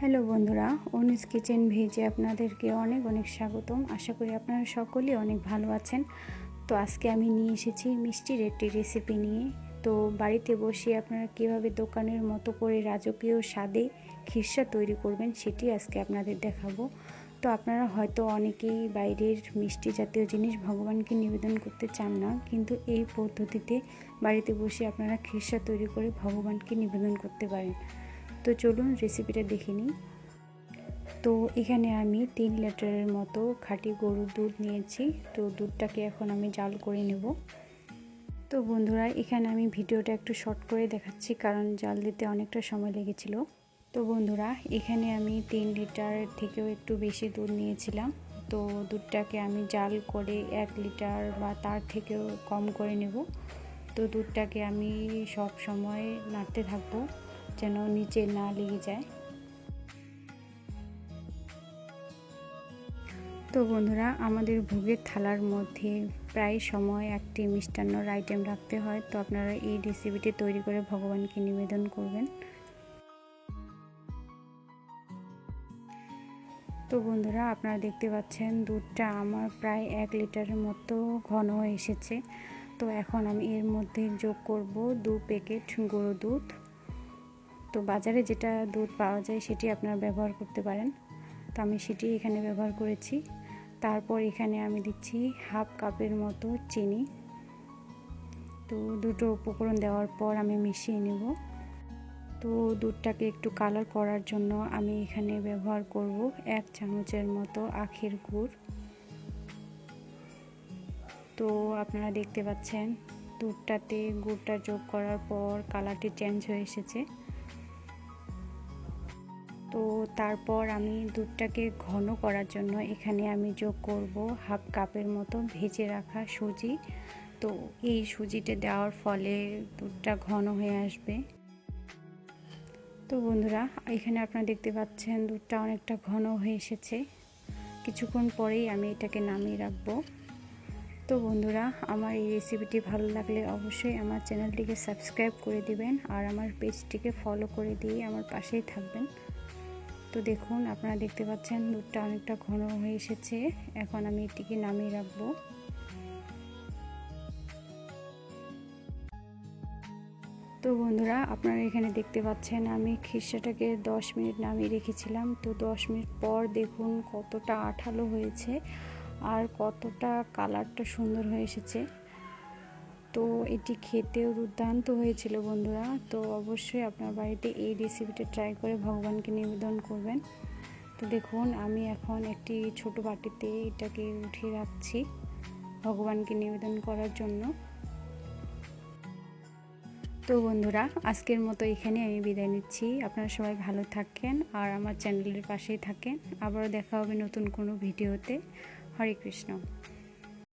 Hello বন্ধুরা অনুজ kitchen ভেজে আপনাদেরকে অনেক অনেক স্বাগতম। আশা করি আপনারা সকলেই অনেক ভালো আছেন। তো আজকে আমি নিয়ে এসেছি মিষ্টির একটি রেসিপি নিয়ে। তো বাড়িতে বসে আপনারা কীভাবে দোকানের মতো করে রাজকীয় স্বাদে খিরসা তৈরি করবেন সেটি আজকে আপনাদের দেখাবো। তো আপনারা হয়তো অনেকেই বাইরের মিষ্টি জাতীয় জিনিস ভগবানকে নিবেদন করতে চান না, কিন্তু এই পদ্ধতিতে বাড়িতে বসে আপনারা খিরসা তৈরি করে ভগবানকে নিবেদন করতে পারেন। তো চলুন রেসিপিটা দেখে নিই। তো এখানে আমি তিন লিটারের মতো খাঁটি গরুর দুধ নিয়েছি। তো দুধটাকে এখন আমি জাল করে নেব। তো বন্ধুরা, এখানে আমি ভিডিওটা একটু শর্ট করে দেখাচ্ছি কারণ জাল দিতে অনেকটা সময় লেগেছিল। তো বন্ধুরা, এখানে আমি তিন লিটার থেকেও একটু বেশি দুধ নিয়েছিলাম। তো দুধটাকে আমি জাল করে এক লিটার বা তার থেকেও কম করে নেব। তো দুধটাকে আমি সব সময় নাড়তে থাকব। যেন নিচে না লেগে যায়। তো বন্ধুরা, আমাদের ভোগের থালার মধ্যে প্রায় সময় একটি মিষ্টান্নর আইটেম রাখতে হয়। তো আপনারা এই রেসিপিটি তৈরি করে ভগবানকে নিবেদন করবেন। তো বন্ধুরা, আপনারা দেখতে পাচ্ছেন দুধটা আমার প্রায় এক লিটারের মতো ঘন হয়ে এসেছে। তো এখন আমি এর মধ্যে যোগ করব দু প্যাকেট গুঁড়ো দুধ। তো বাজারে যেটা দুধ পাওয়া যায় সেটি আপনারা ব্যবহার করতে পারেন। তো আমি সেটি এখানে ব্যবহার করেছি। তারপর এখানে আমি দিচ্ছি হাফ কাপের মতো চিনি। তো দুটো উপকরণ দেওয়ার পর আমি মিশিয়ে নেব। তো দুধটাকে একটু কালার করার জন্য আমি এখানে ব্যবহার করব এক চামচের মতো আখের গুড়। তো আপনারা দেখতে পাচ্ছেন দুধটাতে গুড়টা যোগ করার পর কালারটি চেঞ্জ হয়ে এসেছে। তো তারপর আমি দুধটাকে ঘন করার জন্য এখানে আমি যোগ করব হাফ কাপের মতো ভেজে রাখা সুজি। তো এই সুজিটা দেওয়ার ফলে দুধটা ঘন হয়ে আসবে। তো বন্ধুরা, এখানে আপনারা দেখতে পাচ্ছেন দুধটা অনেকটা ঘন হয়ে এসেছে। কিছুক্ষণ পরেই আমি এটাকে নামিয়ে রাখব। তো বন্ধুরা, আমার এই রেসিপিটি ভালো লাগলে অবশ্যই আমার চ্যানেলটিকে সাবস্ক্রাইব করে দিবেন আর আমার পেজটিকে ফলো করে দিয়ে আমার পাশেই থাকবেন। তো দেখুন, আপনারা দেখতে পাচ্ছেন দুধটা অনেকটা ঘন হয়ে এসেছে। এখন আমি এটিকে নামিয়ে রাখব। তো বন্ধুরা, আপনারা এখানে দেখতে পাচ্ছেন আমি খিরসাটাকে দশ মিনিট নামিয়ে রেখেছিলাম। তো দশ মিনিট পর দেখুন কতটা আঠালো হয়েছে আর কতটা কালারটা সুন্দর হয়ে এসেছে। তো এটি খেতেও দুর্দান্ত হয়েছিল বন্ধুরা। তো অবশ্যই আপনার বাড়িতে এই রেসিপিটা ট্রাই করে ভগবানকে নিবেদন করবেন। তো দেখুন, আমি এখন একটি ছোট বাটিতে এটাকে উঠিয়ে রাখছি ভগবানকে নিবেদন করার জন্য। তো বন্ধুরা, আজকের মতো এখানে আমি বিদায় নিচ্ছি। আপনারা সবাই ভালো থাকেন আর আমার চ্যানেলের পাশেই থাকেন। আবারও দেখা হবে নতুন কোনো ভিডিওতে। হরে কৃষ্ণ।